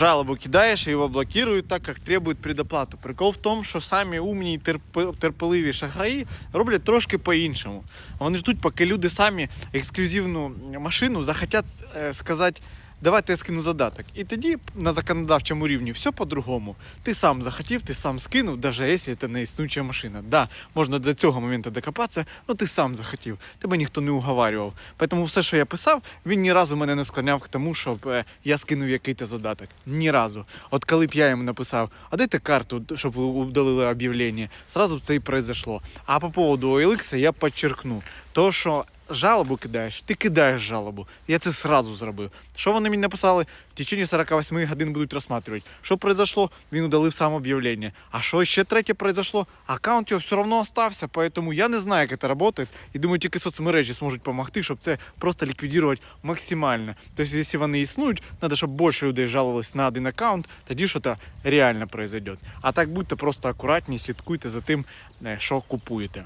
Жалобу кидаєш і його блокують так, як требують предоплату. Прикол в тому, що самі умні і терпеливі шахраї роблять трошки по-іншому. Вони ждуть, поки люди самі ексклюзивну машину захотять е, сказати. Давайте я скину задаток. І тоді на законодавчому рівні все по-другому. Ти сам захотів, ти сам скинув, навіть якщо це не існуюча машина. Да, можна до цього моменту докопатися, але ти сам захотів. Тебе ніхто не уговарював. Тому все, що я писав, він ні разу мене не склоняв к тому, щоб е, я скинув якийсь задаток. Ні разу. От коли б я йому написав, а дайте карту, щоб ви удалили об'явлення, зразу б це і произошло. А по поводу OLX я підчеркну, то що жалобу кидаєш, ти кидаєш жалобу. Я це сразу зробив. Що вони мені написали? В течение 48 годин будуть розсматривати. Що произошло? Він удалив сам об'явлення. А що ще третє произошло? Аккаунт його все одно остався, поэтому я не знаю, як це працює. І думаю, тільки соцмережі зможуть допомогти, щоб це просто ліквідувати максимально. Тобто, якщо вони існують, треба, щоб більше людей жалувалось на один аккаунт, тоді щось реально произойде. А так будьте просто акуратні, слідкуйте за тим, е, що купуєте.